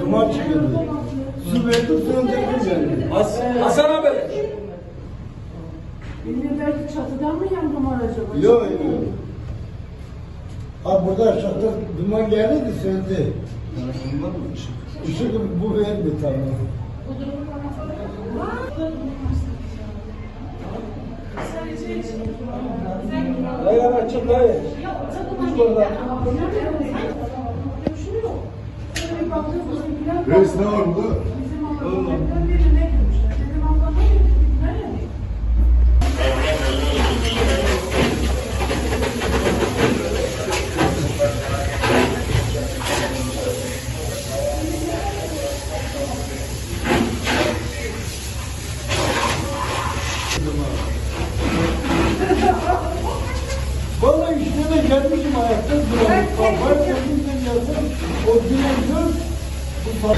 Duman çıkıyordu. Su verdi, suyun tekrar. Hasan, abi. Bilmiyorum belki çatıdan mı yandım acaba? Yok yok. Ha burada aşağıda duman geldi de söndü. Var mı? Işık. Işık bu verdi tamam. Hayır ama çık hayır. Hiç orada. Reis ne var burada? Vallahi işte de gelmişim ayakta duramıyorum. Kafayı koydum da geldim. O dinozor bu fa-